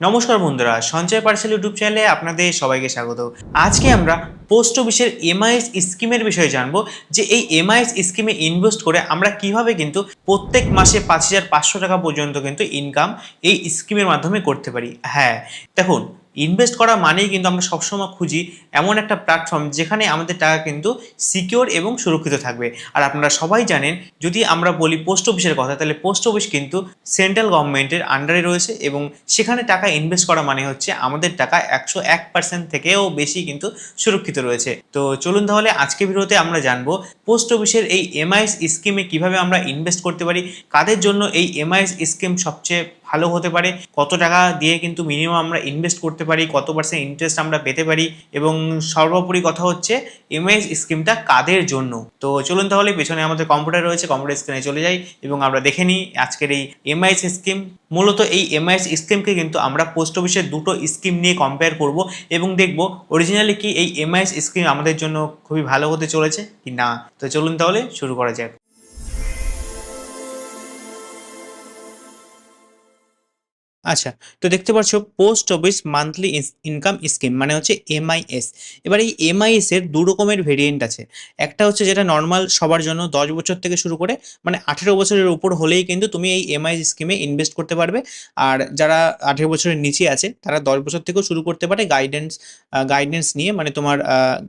নমস্কার বন্ধুরা সঞ্চয় পার্সেল ইউটিউব চ্যানেলে আপনাদের সবাইকে স্বাগত। আজকে আমরা পোস্ট অফিসের এমআইএস স্কিমের বিষয়ে জানব যে এই এমআইএস স্কিমে ইনভেস্ট করে আমরা কীভাবে কিন্তু প্রত্যেক মাসে পাঁচ হাজার পাঁচশো টাকা পর্যন্ত কিন্তু ইনকাম এই স্কিমের মাধ্যমে করতে পারি। হ্যাঁ দেখুন ইনভেস্ট করা মানেই কিন্তু আমরা সবসময় খুঁজি এমন একটা প্ল্যাটফর্ম যেখানে আমাদের টাকা কিন্তু সিকিওর এবং সুরক্ষিত থাকবে। আর আপনারা সবাই জানেন, যদি আমরা বলি পোস্ট অফিসের কথা, তাহলে পোস্ট অফিস কিন্তু সেন্ট্রাল গভর্নমেন্টের আন্ডারে রয়েছে এবং সেখানে টাকা ইনভেস্ট করা মানে হচ্ছে আমাদের টাকা একশো এক পার্সেন্ট থেকেও বেশি কিন্তু সুরক্ষিত রয়েছে। তো চলুন তাহলে আজকে ভিডিওতে আমরা জানব পোস্ট অফিসের এই এমআইএস স্কিমে কীভাবে আমরা ইনভেস্ট করতে পারি, কাদের জন্য এই এমআইএস স্কিম সবচেয়ে ভালো হতে পারে, কত টাকা দিয়ে কিন্তু মিনিমাম আমরা ইনভেস্ট করতে পারি, কত পার্সেন্ট ইন্টারেস্ট আমরা পেতে পারি এবং সর্বোপরি কথা হচ্ছে এমআইএস স্কিমটা কাদের জন্য? তো চলুন তাহলে পেছনে আমাদের কম্পিউটার রয়েছে কম্পিউটার স্ক্রিনে চলে যাই এবং আমরা দেখে নিই আজকের এই এমআইএস স্কিম মূলত এই এমআইএস স্কিমকে কিন্তু আমরা পোস্ট অফিসের দুটো স্কিম নিয়ে কম্পেয়ার করব এবং দেখব অরিজিনালি কি এই এমআইএস স্কিম আমাদের জন্য খুবই ভালো হতে চলেছে কি না। তো চলুন তাহলে শুরু করা যাক। আচ্ছা তো দেখতে পাচ্ছ post office monthly income scheme মানে হচ্ছে এমআইএস এবার এই এমআইএস এর দু রকমের ভেরিয়েন্ট আছে। একটা হচ্ছে যেটা নর্মাল সবার জন্য দশ বছর থেকে শুরু করে মানে আঠেরো বছরের উপর হলেই কিন্তু তুমি এই এমআইএস স্কিমে ইনভেস্ট করতে পারবে। আর যারা আঠেরো বছরের নিচে আছে, তারা দশ বছর থেকেও শুরু করতে পারে গাইডেন্স গাইডেন্স নিয়ে মানে তোমার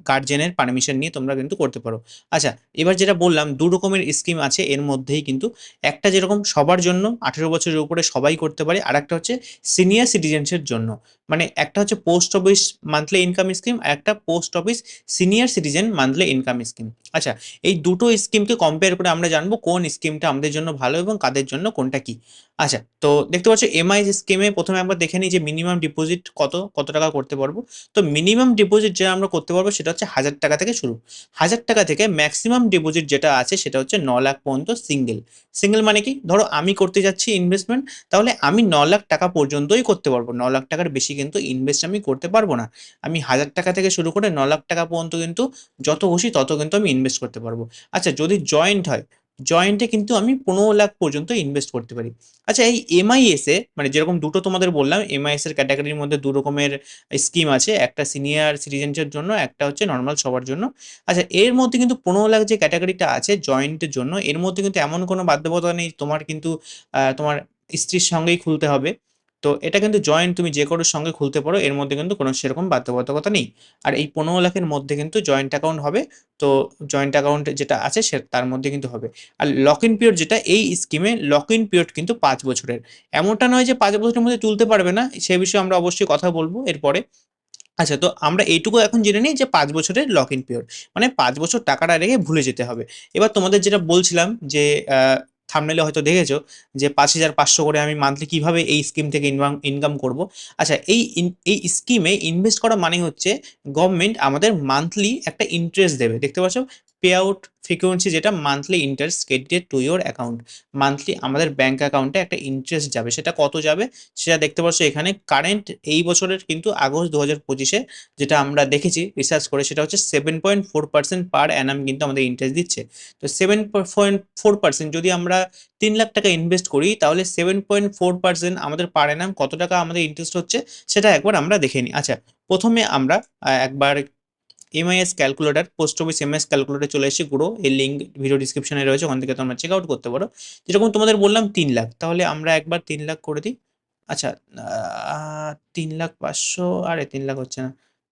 গার্জেনের পারমিশন নিয়ে তোমরা কিন্তু করতে পারো। আচ্ছা এবার যেটা বললাম, দু রকমের স্কিম আছে, এর মধ্যেই কিন্তু একটা যেরকম সবার জন্য আঠেরো বছরের উপরে সবাই করতে পারে আর একটা হচ্ছে সিনিয়র সিটিজেন্সের জন্য। মানে একটা হচ্ছে post office monthly income scheme আর একটা post office senior citizen monthly income scheme আচ্ছা এই দুটো স্কিমকে কম্পেয়ার করে আমরা জানব কোন স্কিমটা আমাদের জন্য ভালো এবং কাদের জন্য কোনটা কি। আচ্ছা তো দেখতে পাচ্ছ এমআই স্কিমে প্রথমে আমরা দেখে নিই যে মিনিমাম ডিপোজিট কত কত টাকা করতে পারব। তো মিনিমাম ডিপোজিট যেটা আমরা করতে পারব সেটা হচ্ছে হাজার টাকা থেকে শুরু। হাজার টাকা থেকে ম্যাক্সিমাম ডিপোজিট যেটা আছে সেটা হচ্ছে ন লাখ পর্যন্ত সিঙ্গেল সিঙ্গেল মানে কি? ধরো আমি করতে যাচ্ছি ইনভেস্টমেন্ট তাহলে আমি ন লাখ টাকা পর্যন্তই করতে পারব। ন লাখ টাকার বেশি কিন্তু ইনভেস্ট আমি করতে পারব না। আমি হাজার টাকা থেকে শুরু করে ন লাখ টাকা পর্যন্ত কিন্তু যত খুশি তত কিন্তু আমি ইনভেস্ট করতে পারব। আচ্ছা যদি জয়েন্ট হয় জয়েন্টে কিন্তু আমি পনেরো লাখ পর্যন্ত ইনভেস্ট করতে পারি। আচ্ছা এই এমআইএস এ মানে যেরকম দুটো তোমাদের বললাম এমআইএস এর ক্যাটাগরির মধ্যে দু রকমের স্কিম আছে। একটা সিনিয়র সিটিজেন্সের জন্য, একটা হচ্ছে নর্মাল সবার জন্য। আচ্ছা এর মধ্যে কিন্তু পনেরো লাখ যে ক্যাটাগরিটা আছে জয়েন্টের জন্য, এর মধ্যে কিন্তু এমন কোনো বাধ্যবাধকতা নেই। তোমার কিন্তু তোমার স্ত্রীর সঙ্গেই খুলতে হবে। তো এটা কিন্তু জয়েন্ট তুমি যে কারোর সঙ্গে খুলতে পারো, এর মধ্যে কিন্তু কোনো সেরকম বাধ্যবাধকতা নেই। আর এই পনেরো লাখের মধ্যে কিন্তু জয়েন্ট অ্যাকাউন্ট হবে। তো জয়েন্ট অ্যাকাউন্ট যেটা আছে সে, তার মধ্যে কিন্তু হবে। আর লক ইন পিরিয়ড যেটা, এই স্কিমে লক ইন পিরিয়ড কিন্তু পাঁচ বছরের। এমনটা নয় যে পাঁচ বছরের মধ্যে তুলতে পারবে না, সে বিষয়ে আমরা অবশ্যই কথা বলব এরপরে। আচ্ছা তো আমরা এইটুকু এখন জেনে নিই যে পাঁচ বছরের লক ইন পিরিয়ড মানে পাঁচ বছর টাকাটা রেখে ভুলে যেতে হবে। এবার তোমাদের যেটা বলছিলাম যে থামনেলে হয়তো দেখেছ যে পাঁচ হাজার পাঁচশো করে আমি মান্থলি কীভাবে এই স্কিম থেকে ইনকাম ইনকাম করব। আচ্ছা এই এই স্কিমে ইনভেস্ট করা মানে হচ্ছে গভর্নমেন্ট আমাদের মান্থলি একটা ইন্টারেস্ট দেবে, দেখতে পাচ্ছ? পে আউট ফ্রিকোয়েন্সি যেটা monthly interest credited to your account monthly আমাদের ব্যাঙ্ক অ্যাকাউন্টে একটা ইন্টারেস্ট যাবে, সেটা কত যাবে? সেটা দেখতে পাচ্ছ এখানে কারেন্ট এই বছরের কিন্তু আগস্ট দু হাজার পঁচিশে যেটা আমরা দেখেছি রিসার্চ করে, সেটা হচ্ছে seven point four percent per annum কিন্তু আমাদের ইন্টারেস্ট দিচ্ছে। তো সেভেন পয়েন্ট ফোর পার্সেন্ট যদি আমরা তিন লাখ টাকা ইনভেস্ট করি, তাহলে সেভেন পয়েন্ট ফোর পার্সেন্ট আমাদের পার অ্যানাম কত টাকা আমাদের ইন্টারেস্ট হচ্ছে, সেটা একবার আমরা দেখে নিই। আচ্ছা প্রথমে আমরা একবার MIS calculator post office MS calculator চলে এসেছি পুরো এই লিঙ্ক ভিডিও ডিসক্রিপশনে রয়েছে, ওখান থেকে তোমরা চেক আউট করতে পারো। যেরকম তোমাদের বললাম, তিন লাখ। তাহলে আমরা একবার তিন লাখ করে দিই। আচ্ছা তিন লাখ পাঁচশো, আরে তিন লাখ হচ্ছে না।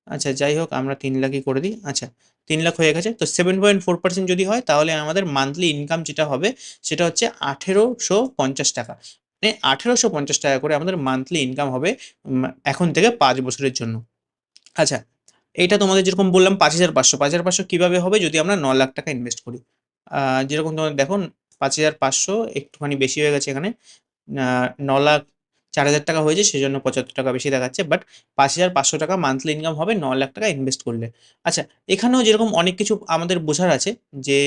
আচ্ছা যাই হোক, আমরা তিন লাখই করে দিই। আচ্ছা তিন লাখ হয়ে গেছে। তো সেভেন পয়েন্ট ফোর পার্সেন্ট যদি হয়, তাহলে আমাদের মান্থলি ইনকাম যেটা হবে, সেটা হচ্ছে আঠেরোশো পঞ্চাশ টাকা। মানে আঠেরোশো পঞ্চাশ টাকা করে আমাদের মান্থলি ইনকাম হবে এখন থেকে পাঁচ বছরের জন্য। আচ্ছা এইটা তোমাদের যেরকম বললাম পাঁচ হাজার পাঁচশো, পাঁচ হাজার পাঁচশো কীভাবে হবে? যদি আমরা ন লাখ টাকা ইনভেস্ট করি। যেরকম তোমাদের দেখো, পাঁচ হাজার পাঁচশো একটুখানি বেশি হয়ে গেছে এখানে। ন লাখ চার হাজার টাকা হয়েছে, সেজন্য পঁচাত্তর টাকা বেশি দেখাচ্ছে। বাট পাঁচ হাজার পাঁচশো টাকা মান্থলি ইনকাম হবে ন লাখ টাকা ইনভেস্ট করলে। আচ্ছা এখানেও যেরকম অনেক কিছু আমাদের বোঝার আছে যে,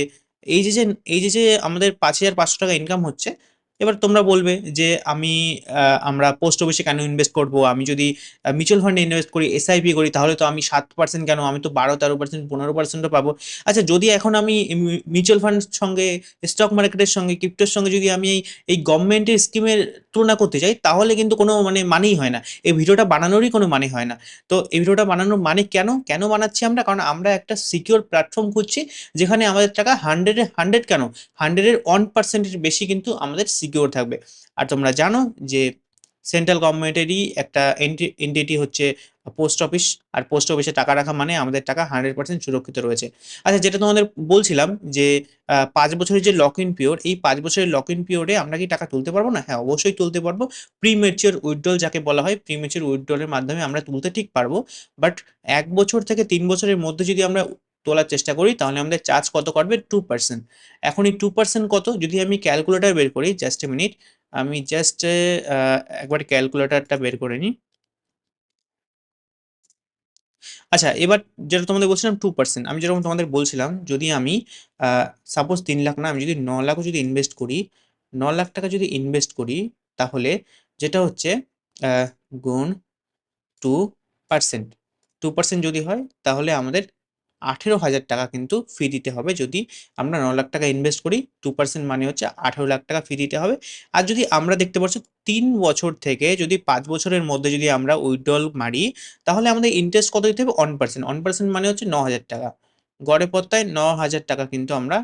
এই যে যে, এই যে যে আমাদের পাঁচ হাজার পাঁচশো টাকা ইনকাম হচ্ছে এবার তোমরা বলবে যে আমি আমরা পোস্ট অফিসে কেন ইনভেস্ট করব? আমি যদি মিউচুয়াল ফান্ডে ইনভেস্ট করি এসআইপি করি, তাহলে তো আমি সাত পার্সেন্ট কেন? আমি তো বারো তেরো পার্সেন্ট পনেরো পার্সেন্টও পাবো। আচ্ছা যদি এখন আমি মিউচুয়াল ফান্ড সঙ্গে স্টক মার্কেটের সঙ্গে ক্রিপ্টোর সঙ্গে যদি আমি এই এই গভর্নমেন্টের স্কিমের তুলনা করতে চাই, তাহলে কিন্তু কোনো মানে মানেই হয় না। এই ভিডিওটা বানানোরই কোনো মানে হয় না। তো এই ভিডিওটা বানানোর মানে কেন? কেন বানাচ্ছি আমরা? কারণ আমরা একটা সিকিওর প্ল্যাটফর্ম খুঁজছি, যেখানে আমাদের টাকা হান্ড্রেডে হান্ড্রেড কেন? হান্ড্রেডের ওয়ান পার্সেন্টের বেশি কিন্তু আমাদের সিকিওর থাকবে। আর তোমরা জানো যে সেন্ট্রাল গভর্নমেন্টেরই একটা এন্টিটি হচ্ছে পোস্ট অফিস আর পোস্ট অফিসে টাকা রাখা মানে আমাদের টাকা হান্ড্রেড পার্সেন্ট সুরক্ষিত রয়েছে। আচ্ছা যেটা তোমাদের বলছিলাম যে পাঁচ বছরের যে লক ইন পিরিয়ড এই পাঁচ বছরের লক ইন পিরিয়ডে আমরা কি টাকা তুলতে পারব? না হ্যাঁ অবশ্যই তুলতে পারব। প্রিমেচিওর উইথড্রল যাকে বলা হয় প্রিমেচিওর উইথড্রলের মাধ্যমে আমরা তুলতে ঠিক পারব। বাট এক বছর থেকে তিন বছরের মধ্যে যদি আমরা তোলার চেষ্টা করি, তাহলে আমাদের চার্জ কত করবে টু পার্সেন্ট এখন এই টু পার্সেন্ট কত? যদি আমি ক্যালকুলেটার বের করি জাস্ট এ মিনিট আমি জাস্ট একবার ক্যালকুলেটারটা বের করে নিই। আচ্ছা এবার যেটা তোমাদের বলছিলাম টু পার্সেন্ট আমি যেরকম তোমাদের বলছিলাম, যদি আমি সাপোজ তিন লাখ না, আমি যদি ন লাখও যদি ইনভেস্ট করি, ন লাখ টাকা যদি ইনভেস্ট করি, তাহলে যেটা হচ্ছে গুণ টু পার্সেন্ট টু পার্সেন্ট যদি হয়, তাহলে আমাদের আঠেরো হাজার টাকা কিন্তু ফি দিতে হবে। যদি আমরা ন লাখ টাকা ইনভেস্ট করি টু পার্সেন্ট মানে হচ্ছে আঠেরো লাখ টাকা ফি দিতে হবে। আর যদি আমরা দেখতে পাচ্ছি, তিন বছর থেকে যদি পাঁচ বছরের মধ্যে যদি আমরা উইথড্রল মারি, তাহলে আমাদের ইন্টারেস্ট কত দিতে হবে? ওয়ান পার্সেন্ট ওয়ান পার্সেন্ট মানে হচ্ছে ন হাজার টাকা। গড়ে পত্তায় ন হাজার টাকা কিন্তু আমরা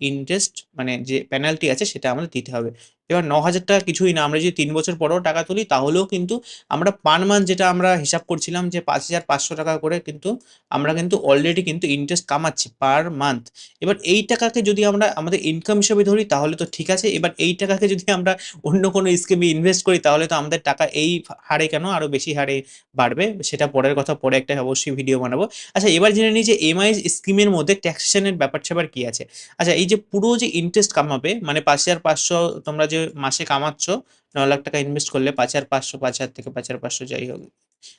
ইন্টারেস্ট মানে যে পেনাল্টি আছে, সেটা আমাদের দিতে হবে। এবার ন হাজার টাকা কিছুই না। আমরা যদি তিন বছর পরেও টাকা তুলি, তাহলেও কিন্তু আমরা পার মান্থ যেটা আমরা হিসাব করছিলাম যে পাঁচ হাজার পাঁচশো টাকা করে কিন্তু আমরা কিন্তু অলরেডি কিন্তু ইন্টারেস্ট কামাচ্ছি পার মান্থ এবার এই টাকাকে যদি আমরা, আমাদের ইনকাম হিসেবে ধরি, তাহলে তো ঠিক আছে। এবার এই টাকাকে যদি আমরা অন্য কোনো স্কিমে ইনভেস্ট করি, তাহলে তো আমাদের টাকা এই হারে কেন আরও বেশি হারে বাড়বে? সেটা পরের কথা, পরে একটা অবশ্যই ভিডিও বানাবো। আচ্ছা এবার জেনে নিই যে এমআই স্কিমের মধ্যে ট্যাক্সেশনের ব্যাপার স্যাপার কী আছে? আচ্ছা এই যে পুরো যে ইন্টারেস্ট কামাবে মানে পাঁচ হাজার পাঁচশো তোমরা যে মাসে কামাচ্ছ ন লাখ টাকা ইনভেস্ট করলে পাঁচ হাজার পাঁচশো, পাঁচ হাজার থেকে পাঁচ হাজার পাঁচশো যাই হোক,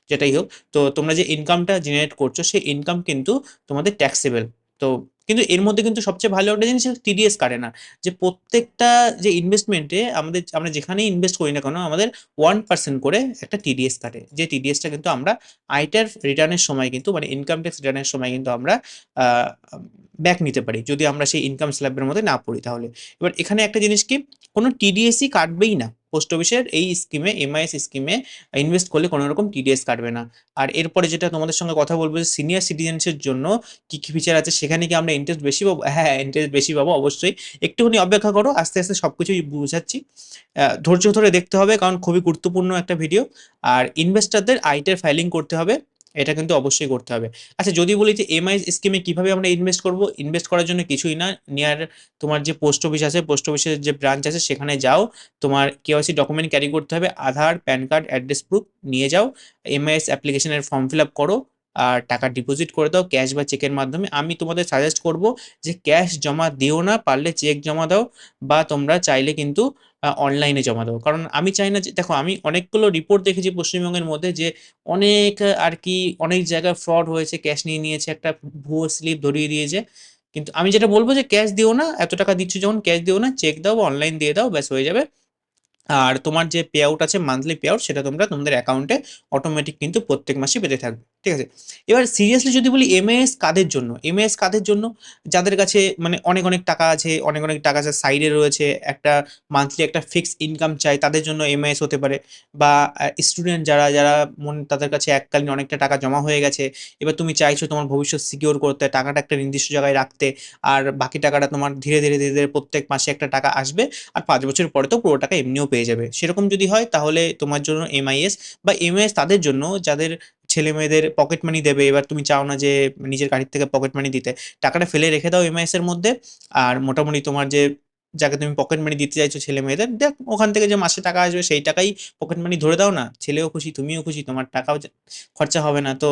যেটাই হোক, তো তোমরা যে ইনকামটা জেনারেট করছ, সেই ইনকাম কিন্তু তোমাদের ট্যাক্সেবল তো কিন্তু এর মধ্যে কিন্তু সবচেয়ে ভালো একটা জিনিস টিডিএস কাটে না। যে প্রত্যেকটা যে ইনভেস্টমেন্টে আমাদের, আমরা যেখানেই ইনভেস্ট করি না কেন, আমাদের ওয়ান পার্সেন্ট করে একটা টিডিএস কাটে। যে টিডিএসটা কিন্তু আমরা আইটার রিটার্নের সময় কিন্তু মানে ইনকাম ট্যাক্স রিটার্নের সময় কিন্তু আমরা ব্যাক নিতে পারি। যদি আমরা সেই ইনকাম স্ল্যাবের মধ্যে না পড়ি তাহলে। এবার এখানে একটা জিনিস কি? কোনো টিডিএসই কাটবেই না। পোস্ট অফিসের এই স্কিমে এমআইএস স্কিমে ইনভেস্ট করলে কোনো রকম টিডিএস কাটবে না। আর এরপরে যেটা তোমাদের সঙ্গে কথা বলব যে সিনিয়র সিটিজেন্সের জন্য কী কী ফিচার আছে, সেখানে কি আমরা ইন্টারেস্ট বেশি পাবো? হ্যাঁ ইন্টারেস্ট বেশি পাবো, অবশ্যই। একটুখানি অপেক্ষা করো, আস্তে আস্তে সব কিছুই বুঝাচ্ছি ধৈর্য ধরে দেখতে হবে, কারণ খুবই গুরুত্বপূর্ণ একটা ভিডিও আর ইনভেস্টারদের আইটের ফাইলিং করতে হবে। এটা কিন্তু অবশ্যই করতে হবে। আচ্ছা যদি বলি যে এমআই স্কিমে কীভাবে আমরা ইনভেস্ট করব? ইনভেস্ট করার জন্য কিছুই না। নিয়ার তোমার যে পোস্ট অফিস আছে পোস্ট অফিসের যে ব্রাঞ্চ আছে, সেখানে যাও। তোমার কেওয়াইসি ডকুমেন্ট ক্যারি করতে হবে। Aadhaar PAN card address proof নিয়ে যাও। এমআইএস অ্যাপ্লিকেশনের ফর্ম ফিল আপ করো। আর টাকা ডিপোজিট করে দাও ক্যাশ বা চেকের মাধ্যমে। আমি তোমাদের সাজেস্ট করব যে ক্যাশ জমা দিও না, পারলে চেক জমা দাও বা তোমরা চাইলে কিন্তু অনলাইনে জমা দাও। কারণ আমি চাই না যে, দেখো আমি অনেকগুলো রিপোর্ট দেখেছি পশ্চিমবঙ্গের মধ্যে যে অনেক, আর কি অনেক জায়গায় ফ্রড হয়েছে ক্যাশ নিয়ে নিয়েছে, একটা ভুয়ো স্লিপ ধরিয়ে দিয়েছে। কিন্তু আমি যেটা বলব যে ক্যাশ দিও না, এত টাকা দিচ্ছ যখন ক্যাশ দিও না চেক দাও অনলাইন দিয়ে দাও, ব্যাস হয়ে যাবে। আর তোমার যে পে আউট আছে মান্থলি পে আউট সেটা তোমরা তোমাদের অ্যাকাউন্টে অটোমেটিক কিন্তু প্রত্যেক মাসে পেতে থাকবে। ঠিক আছে? এবার সিরিয়াসলি যদি বলি এমএএস কাদের জন্য? এমএএস কাদের জন্য? যাদের কাছে মানে অনেক অনেক টাকা আছে, অনেক অনেক টাকা আছে সাইডে রয়েছে, একটা মান্থলি একটা ফিক্স ইনকাম চাই, তাদের জন্য এমএএস হতে পারে। বা স্টুডেন্ট যারা যারা মনে, তাদের কাছে এককালীন অনেকটা টাকা জমা হয়ে গেছে, এবার তুমি চাইছো তোমার ভবিষ্যৎ সিকিওর করতে, টাকাটা একটা নির্দিষ্ট জায়গায় রাখতে, আর বাকি টাকাটা তোমার ধীরে ধীরে ধীরে ধীরে প্রত্যেক মাসে একটা টাকা আসবে, আর পাঁচ বছর পরে তো পুরো টাকা এমনিও পেয়ে যাবে। সেরকম যদি হয় তাহলে তোমার জন্য এমআইএস বা এমআইএস তাদের জন্য, যাদের ছেলে মেয়েদের পকেট মানি দেবে, এবার তুমি চাও না যে নিজের গাড়ির থেকে পকেট মানি দিতে, টাকাটা ফেলে রেখে দাও এমআইএস এর মধ্যে, আর মোটামুটি তোমার যে, যাকে তুমি পকেট মানি দিতে চাইছো ছেলে মেয়েদের, দেখ ওখান থেকে যে মাসে টাকা আসবে সেই টাকাই পকেট মানি ধরে দাও না, ছেলেও খুশি, তুমিও খুশি, তোমার টাকাও খরচা হবে না, তো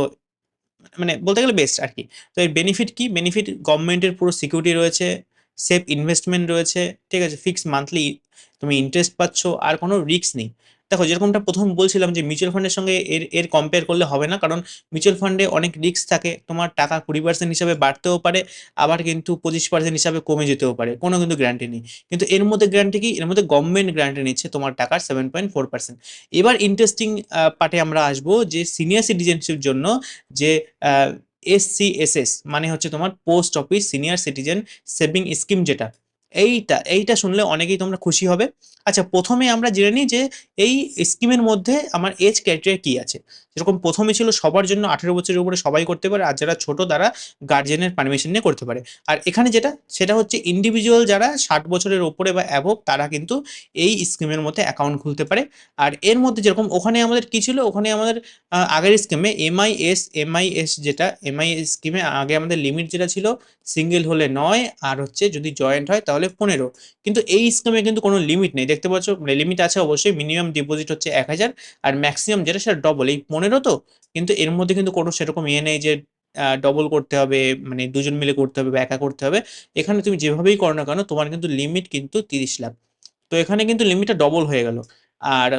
মানে বলতে গেলে বেস্ট আর কি তো এর বেনিফিট কি? বেনিফিট গভর্নমেন্টের পুরো সিকিউরিটি রয়েছে সেফ ইনভেস্টমেন্ট রয়েছে, ঠিক আছে ফিক্স মান্থলি তুমি ইন্টারেস্ট পাচ্ছ, আর কোনো রিস্ক নেই। দেখো, যেরকমটা প্রথম বলছিলাম যে মিউচুয়াল ফান্ডের সঙ্গে এর এর কম্পেয়ার করলে হবে না, কারণ মিউচুয়াল ফান্ডে অনেক রিস্ক থাকে। তোমার টাকা কুড়ি পার্সেন্ট হিসাবে বাড়তেও পারে, আবার কিন্তু পঁচিশ পার্সেন্ট হিসাবে কমে যেতেও পারে, কোনো কিন্তু গ্যারান্টি নেই। কিন্তু এর মধ্যে গ্যারান্টি কি? এর মধ্যে গভর্নমেন্ট গ্যারান্টি নিচ্ছে তোমার টাকার সেভেন পয়েন্ট ফোর পার্সেন্ট এবার ইন্টারেস্টিং পার্টে আমরা আসব যে সিনিয়র সিটিজেনশিপ জন্য যে এসসিএসএস মানে হচ্ছে তোমার post office senior citizen saving scheme যেটা এইটা এইটা শুনলে অনেকেই তোমরা খুশি হবে। আচ্ছা প্রথমে আমরা জেনে নিই যে এই স্কিমের মধ্যে আমার এজ ক্রাইটেরিয়া কি আছে? যেরকম প্রথমে ছিল সবার জন্য আঠেরো বছরের উপরে সবাই করতে পারে, আর যারা ছোট তারা গার্জেনের পারমিশন নিয়ে করতে পারে। আর এখানে যেটা, সেটা হচ্ছে ইন্ডিভিজুয়াল যারা ষাট বছরের ওপরে বা অ্যাভব তারা কিন্তু এই স্কিমের মধ্যে অ্যাকাউন্ট খুলতে পারে। আর এর মধ্যে যেরকম ওখানে আমাদের কি ছিল? ওখানে আমাদের আগের স্কিমে এমআইএস এমআইএস যেটা এমআইএস স্কিমে আগে আমাদের লিমিট যেটা ছিল সিঙ্গেল হলে নয়, আর হচ্ছে যদি জয়েন্ট হয় তাহলে পনেরো। কিন্তু এই স্কিমে কিন্তু কোনো লিমিট নেই। দেখতে পাচ্ছ লিমিট আছে অবশ্যই। মিনিমাম ডিপোজিট হচ্ছে এক হাজার আর ম্যাক্সিমাম যেটা সেটা ডবল এই পনেরো তো, কিন্তু এর মধ্যে কিন্তু কোনো সেরকম ইয়ে নেই যে ডবল করতে হবে মানে দুজন মিলে করতে হবে বা একা করতে হবে। এখানে তুমি যেভাবেই করো না কেন, তোমার কিন্তু লিমিট কিন্তু তিরিশ লাখ। তো এখানে কিন্তু লিমিটটা ডবল হয়ে গেল। আর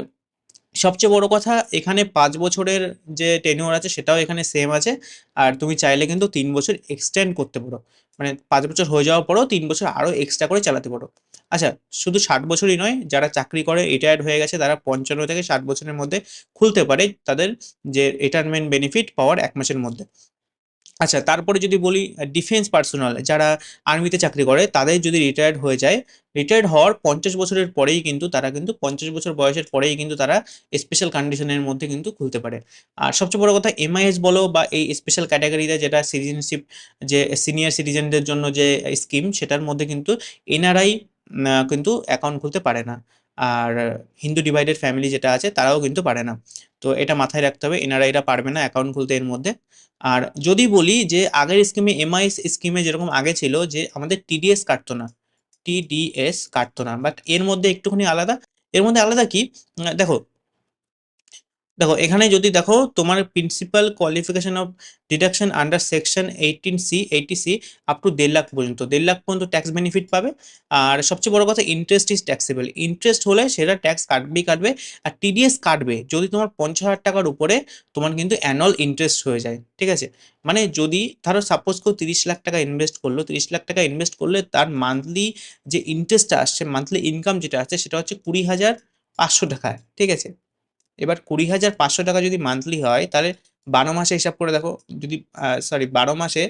সবচেয়ে বড় কথা, এখানে পাঁচ বছরের যে টেনিওর আছে, সেটাও এখানে সেম আছে। আর তুমি চাইলে কিন্তু তিন বছর এক্সটেন্ড করতে পারো। মানে পাঁচ বছর হয়ে যাওয়ার পরেও তিন বছর আরও এক্সট্রা করে চালাতে পারো। আচ্ছা শুধু ষাট বছরই নয়, যারা চাকরি করে রিটায়ার্ড হয়ে গেছে, তারা পঞ্চান্ন থেকে ষাট বছরের মধ্যে খুলতে পারে তাদের যে রিটায়ারমেন্ট বেনিফিট পাওয়ার এক মাসের মধ্যে। আচ্ছা তারপরে যদি বলি ডিফেন্স পার্সোনাল যারা আর্মিতে চাকরি করে, তাদের যদি রিটায়ার্ড হয়ে যায় রিটায়ার্ড হওয়ার পঞ্চাশ বছরের পরেই কিন্তু তারা কিন্তু, পঞ্চাশ বছর বয়সের পরেই কিন্তু তারা স্পেশাল কন্ডিশনের মধ্যে কিন্তু খুলতে পারে। আর সবচেয়ে বড় কথা এমআইএস বলো বা এই স্পেশাল ক্যাটাগরিতে যেটা সিটিজেনশিপ যে সিনিয়র সিটিজেনদের জন্য যে স্কিম সেটার মধ্যে কিন্তু এনআরআই কিন্তু অ্যাকাউন্ট খুলতে পারে না। আর হিন্দু ডিভাইডেড ফ্যামিলি যেটা আছে, তারাও কিন্তু পারে না। তো এটা মাথায় রাখতে হবে এনআরআইরা পারবে না অ্যাকাউন্ট খুলতে এর মধ্যে। আর যদি বলি যে আগের স্কিমে এমআইএস স্কিমে যেরকম আগে ছিল যে আমাদের টিডিএস কাটতো না। টিডিএস কাটতো না। বাট এর মধ্যে একটুখানি আলাদা। এর মধ্যে আলাদা কি? দেখো দেখো, এখানে যদি দেখো তোমার principal qualification of deduction under section eighteen C eighty C up to দেড় লাখ পর্যন্ত। দেড় লাখ পর্যন্ত ট্যাক্স বেনিফিট পাবে। আর সবচেয়ে বড় কথা ইন্টারেস্ট ইজ ট্যাক্সেবল ইন্টারেস্ট হলে সেটা ট্যাক্স কাটবেই কাটবে, আর টিডিএস কাটবে। যদি তোমার পঞ্চাশ হাজার টাকার উপরে তোমার কিন্তু অ্যানুয়াল ইন্টারেস্ট হয়ে যায়, ঠিক আছে? মানে যদি ধরো সাপোজ কেউ তিরিশ লাখ টাকা ইনভেস্ট করল, তিরিশ লাখ টাকা ইনভেস্ট করলে তার মান্থলি যে ইন্টারেস্টটা আসছে মান্থলি ইনকাম যেটা আসছে সেটা হচ্ছে কুড়ি হাজার পাঁচশো টাকা ঠিক আছে? এবার কুড়ি হাজার পাঁচশো টাকা যদি মান্থলি হয়, তাহলে বারো মাসে হিসাব করে দেখো, যদি সরি বারো মাসে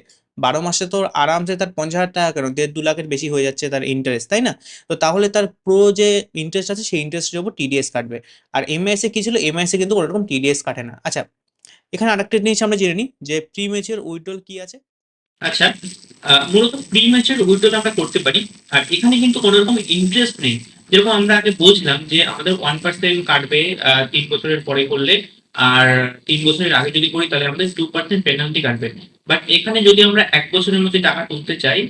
বারো মাসে তো আরামসে তার পঞ্চাশ হাজার টাকা কেন? দেড় দু লাখের বেশি হয়ে যাচ্ছে তার ইন্টারেস্ট তাই না? তো তাহলে তার পুরো যে ইন্টারেস্ট আছে, সেই ইন্টারেস্টের উপর টিডিএস কাটবে। আর এমআইএসে কি ছিল? এমআইএসে কিন্তু ওরকম টিডিএস কাটে না। আচ্ছা এখানে আরেকটা জিনিস আমরা জেনে নিই, যে প্রি মেচিওর উইথড্রল কি আছে? আচ্ছা মূলত প্রি ম্যাচের উইথড্রল আমরা করতে পারি, আর এখানে কিন্তু কোনো রকম ইন্টারেস্ট নেই। যেরকম আমরা আগে বুঝলাম যে আমাদের ওয়ান পার্সেন্ট কাটবে তিন বছরের পরে করলে, আর তিন বছরের আগে যদি করি তাহলে আমাদের টু পার্সেন্ট পেনাল্টি কাটবে। বাট এখানে যদি আমরা এক বছরের মধ্যে টাকা তুলতে চাই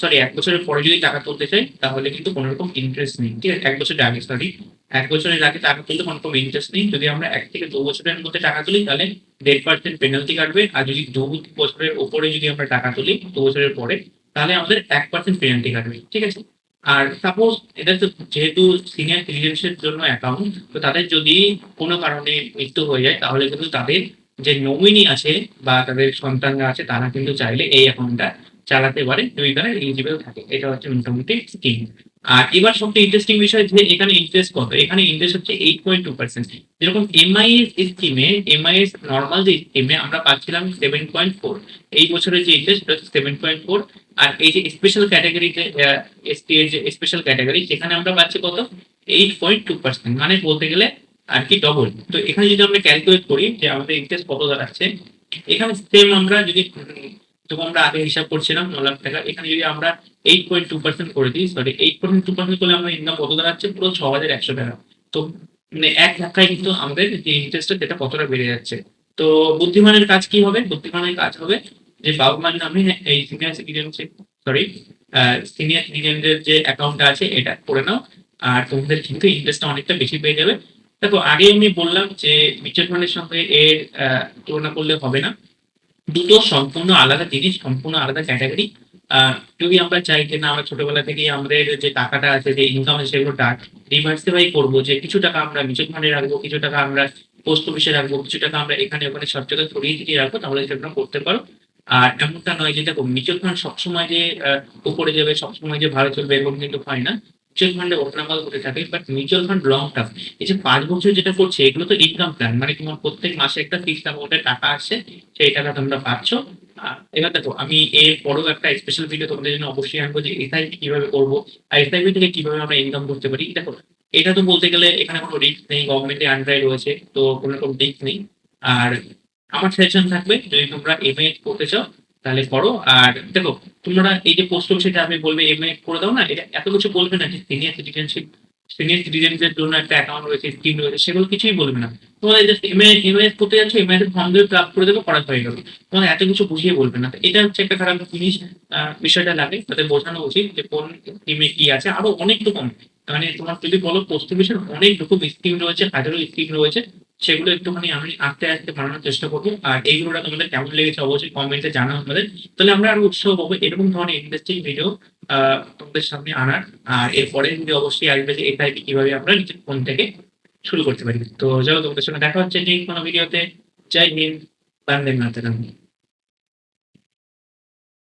সরি এক বছরের পরে যদি টাকা তুলতে চাই, তাহলে কিন্তু কোনো রকম ইন্টারেস্ট নেই। ঠিক আছে? এক বছরের আগে সরি এক বছরের আগে টাকা তুলতে কোনো রকম ইন্টারেস্ট নেই। যদি আমরা এক থেকে দু বছরের মধ্যে টাকা তুলি, তাহলে দেড় পার্সেন্ট পেনাল্টি কাটবে। আর যদি দু বছরের ওপরে যদি আমরা টাকা তুলি, দু বছরের পরে, তাহলে আমাদের এক পার্সেন্ট পেনাল্টি কাটবে। ঠিক আছে? আর সাপোজ এটা তো যেহেতু সিনিয়র সিটিজেন্সের জন্য অ্যাকাউন্ট তো তাদের যদি কোনো কারণে মৃত্যু হয়ে যায়, তাহলে কিন্তু তাদের যে নমিনি আছে বা তাদের সন্তানরা আছে, তারা কিন্তু চাইলে এই অ্যাকাউন্টটা চালাতে পারে, যদি তারা এলিজিবল থাকে। এটা হচ্ছে মোটামুটি স্কিম আর এবার সবচেয়ে ইন্টারেস্টিং বিষয় যে এখানে ইন্টারেস্ট কত? এখানে ইন্টারেস্ট হচ্ছে এইট পয়েন্ট টু পার্সেন্ট যেরকম এমআইএস স্কিমে এমআইএস নর্মাল যে স্কিমে আমরা পাচ্ছিলাম সেভেন পয়েন্ট ফোর এই বছরের যে ইন্টারেস্ট সেভেন পয়েন্ট ফোর আর এই যে স্পেশাল ক্যাটাগরি যে এসটি এর যে স্পেশাল ক্যাটাগরি সেখানে আমরা পাচ্ছি কত? এইট পয়েন্ট টু পার্সেন্ট মানে বলতে গেলে আর কি ডবল তো এখানে যদি আমরা ক্যালকুলেট করি যে আমাদের ইন্টারেস্ট কত দাঁড়াচ্ছে, এখানে সেম আমরা যদি যখন আমরা আগে হিসাব করছিলাম ন লাখ টাকা, এখানে যদি আমরা এইট পয়েন্ট টু পার্সেন্ট করে দিই sorry eight point two percent করলে আমরা ইনকাম কত দাঁড়াচ্ছে? পুরো ছ হাজার একশো টাকা। তো মানে এক ধাক্কায় কিন্তু আমাদের যে ইন্টারেস্টটা সেটা কতটা বেড়ে যাচ্ছে। তো বুদ্ধিমানের কাজ কি হবে? বুদ্ধিমানের কাজ হবে যে বাবা মার নামে এই সিনিয়র সিটিজেনশিপ সরি সিনিয়র সিটিজেনদের যে অ্যাকাউন্টটা আছে এটা করে নাও। আর তোমাদের কিন্তু ইন্টারেস্টটা অনেকটা বেশি পেয়ে যাবে। দেখো, আগে আমি বললাম যে মিউচুয়াল ফান্ডের সঙ্গে এর তুলনা করলে হবে না। দুটো সম্পূর্ণ আলাদা জিনিস, সম্পূর্ণ আলাদা ক্যাটাগরি যদি আমরা চাই যে না, আমরা ছোটবেলা থেকেই আমাদের যে টাকাটা আছে, যে ইনকাম আছে, সেগুলো ডিভার্সিফাই করব, যে কিছু টাকা আমরা মিউচুয়াল ফান্ডে রাখব, কিছু টাকা আমরা পোস্ট অফিসে রাখব, কিছু টাকা আমরা এখানে ওখানে সব জায়গায় ছড়িয়ে ছিটিয়ে রাখব, তাহলে সেটা করতে পারো। আর এমনটা নয় যে, দেখো মিউচুয়াল ফান্ড সবসময় যে উপরে যাবে, সবসময় যে ভালো চলবে এরকম কিন্তু হয় না। মিউচুয়াল ফান্ডে ওঠানামা হতে থাকে but mutual fund long term এই যে পাঁচ বছর যেটা করছে, এগুলো তো ইনকাম প্ল্যান মানে তোমার প্রত্যেক মাসে একটা ফিক্সড অ্যামাউন্টের টাকা আসছে সেই টাকা তোমরা পাচ্ছ। এবার দেখো, আমি এর বড় একটা স্পেশাল ভিডিও তোমাদের জন্য অবশ্যই আনব যে এসআইপি কীভাবে করব, আর এসআইপি থেকে কীভাবে আমরা ইনকাম করতে পারি। দেখো, এটা তো বলতে গেলে এখানে কোনো রিস্ক নেই গভর্নমেন্টের আন্ডারে রয়েছে, তো কোনো রকম রিস্ক নেই। আর আমার সাজেশন থাকবে, যদি তোমরা এম করতে চাও, তাহলে করো। আর দেখো, তোমরা এই যে পোস্ট অফিসে আমি বলবে এম করে দাও না, এটা এত কিছু বলবে না যে সিনিয়র সিটিজেনশিপ সিনিয়র সিটিজেনদের জন্য একটা অ্যাকাউন্ট রয়েছে স্কিম রয়েছে, সেগুলো কিছুই বলবে না। তোমরা জাস্ট এম এম এ করতে যাচ্ছ এম এ ফর্ম দিয়ে ফিল করে দেবে করা হয়ে গেল। তোমার এত কিছু বুঝিয়ে বলবে না। এটা হচ্ছে একটা খারাপ জিনিস বিষয়টা লাগে তাদের বোঝানো উচিত যে কোন স্কিমে কি আছে। আরও অনেক রকম মানে তোমার যদি বলো পোস্ট অফিসের অনেক রকম স্কিম রয়েছে হাজারো স্কিম রয়েছে সেগুলো একটুখানি আমি আস্তে আস্তে বানানোর চেষ্টা করব। আর এইগুলোটা তোমাদের কেমন লেগেছে অবশ্যই কমেন্টে জানাও আমাদের। তাহলে আমরা আরও উৎসাহ পাবো এরকম ধরনের ইন্টারেস্টিং ভিডিও তোমাদের সামনে আনার। আর এরপরে যদি অবশ্যই আসবে যে এটা কীভাবে আমরা নিজের ফোন থেকে শুরু করতে পারি। তো যাও তোমাদের সঙ্গে দেখা হচ্ছে যে কোনো ভিডিওতে জয় হিন্দ, বান্দে মাতারাম।